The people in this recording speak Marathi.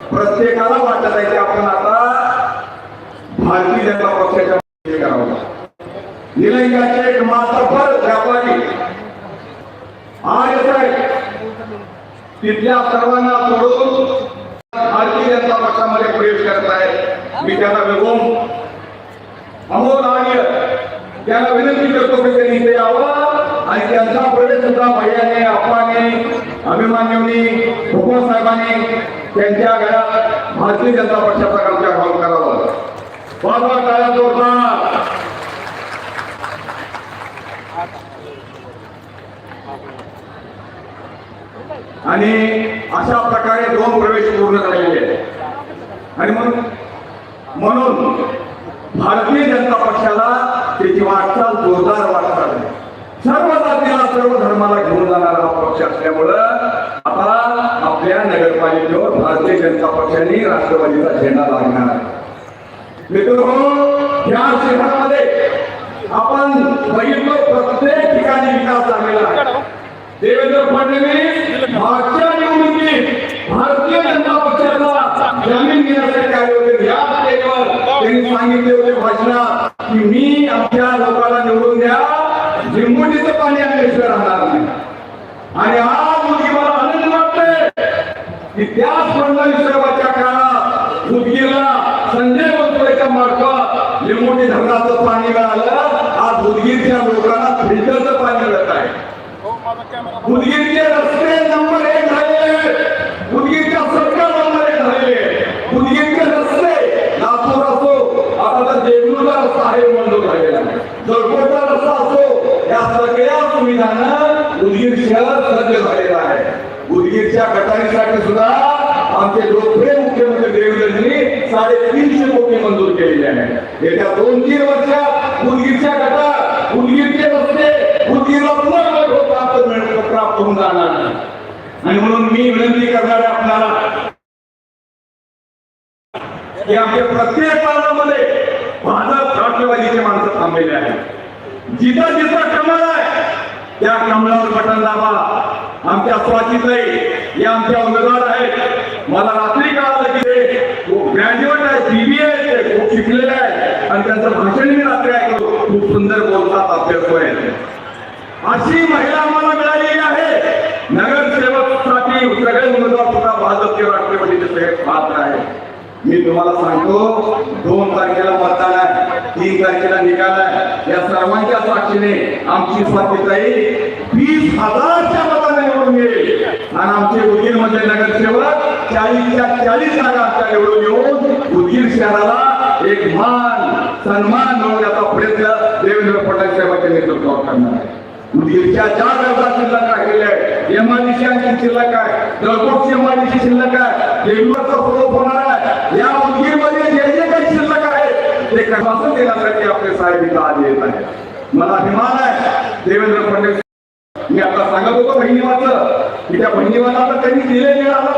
प्रत्येकाला वाटत आहे की आपण आता भारतीय जनता पक्षाच्या मध्ये करावं निलंग्याचे एक मात्रफळ व्यापारी. आज तिथल्या सर्वांना सोडून भारतीय जनता पक्षामध्ये प्रवेश करत आहे मी त्यांना विभोम अमोल आर्य त्यांना विनंती करतो की त्यांनी इथे यावं आणि त्यांचा प्रवेश सुद्धा भैयाने अप्पाने अभिमान्यूनी हुकुम साहेबांनी त्यांच्या घरात भारतीय जनता पक्षाचा कब्जा घालून करावा. बाबा टाळ्या जोरदार. आणि अशा प्रकारे दोन प्रवेश पूर्ण झालेले आहेत. आणि म्हणून म्हणून भारतीय जनता पक्षाला त्याची वाटचाल जोरदार वाटचाल सर्व जातीला सर्व धर्माला घेऊन जाणारा हा पक्ष असल्यामुळं आपल्या नगरपालिकेवर भारतीय जनता पक्षाने राष्ट्रवादीचा झेंडा लागणार मित्र या शहरामध्ये आपण बघितलं प्रत्येक ठिकाणी विकास झालेला आहे. देवेंद्र फडणवीस मागच्या निवडणुकीत भारतीय जनता पक्षाचा जमीन घेण्यासाठी काय होते. या स्टेजवर त्यांनी सांगितले होते भाषणात की मी आमच्या लोकांना निवडून द्या लिंबुटीचं पाणी आणल्याशिवाय राहणार नाही आणि आज मुलगी मला आनंद वाटतोय की त्याच फडणवीस साहेबाच्या काळात उदगीरला संजय बनसोडेच्या मार्फत लिंबोटी धरणाचं पाणी मिळालं आज उदगीरच्या लोकांना फिल्टरचं पाणी मिळत आहे उदगीरचे रस्ते नंबर एक झालेले आहेत. उदगीरच्या सरकार नंबर एक झालेले आहेत. उदगीरचे रस्ते लातूर असो आता तर देगलूरचा रस्ता आहे मंजूर झालेला जळकोटचा रस्ता असो या सगळ्या सुविधांना उदगीर शहर सज्ज झालेला आहे उदगीरच्या गटारीसाठी सुद्धा आमचे लोकप्रिय मुख्यमंत्री देवेंद्रजींनी साडेतीनशे कोटी मंजूर केलेले आहे येत्या दोन तीन वर्षात उदगीरच्या गटात उदगीरचे रस्ते उदगीरला पुन्हा प्राप्त प्राप्त होऊन जाणार नाही. आणि म्हणून मी विनंती करणार आहे आपल्याला की आमच्या प्रत्येक पानामध्ये भाजप राष्ट्रवादीचे माणसं थांबलेले आहेत. जिथं जिथं कमळ आहे त्या कमळावर बटन दाबा. आमच्या स्वातीताई हे आमचे उमेदवार आहेत. मला रात्री कळालं की ते ग्रॅज्युएट आहे बीबीए खूप शिकलेले आहे आणि त्यांचं भाषण मी रात्री ऐकलो खूप सुंदर बोलतात अभ्यास आहे अशी महिला आम्हाला मिळालेली आहे. नगरसेवकसाठी सगळे उमेदवार सुद्धा भाजपचे राष्ट्रपतीचे सगळे पात्र आहे मी तुम्हाला सांगतो दोन तारखेला मतदान आहे तीन तारखेला निकाल आहे. या सर्वांच्या साक्षीने आमची स्वातीताई वीस हजार मताने निवडून येईल आणि आमचे उदगीरमध्ये नगरसेवक चाळीस जागा आमच्या निवडून येऊन उदगीर शहराला एक मान सन्मान मिळवण्याचा प्रयत्न देवेंद्र फडणवीस साहेबांच्या नेतृत्वावर करणार आहे. उदगीरच्या चार गरजा शिल्लक राहिलेल्या आहेत एमआयडीसी आणखी शिल्लक आहे दळकोटची एमआयडीसी शिल्लक आहे देवीवरचा स्वरूप होणार आहे या उदगीरमध्ये जे जे काही शिल्लक आहे ते कशापासून देण्यासाठी आपले साहेब इथं आले येत आहेत. मला अभिमान आहे देवेंद्र फडणवीस मी आता सांगत होतो बहिणीवाचं की त्या बहिणीवाला तर त्यांनी दिले मिळालं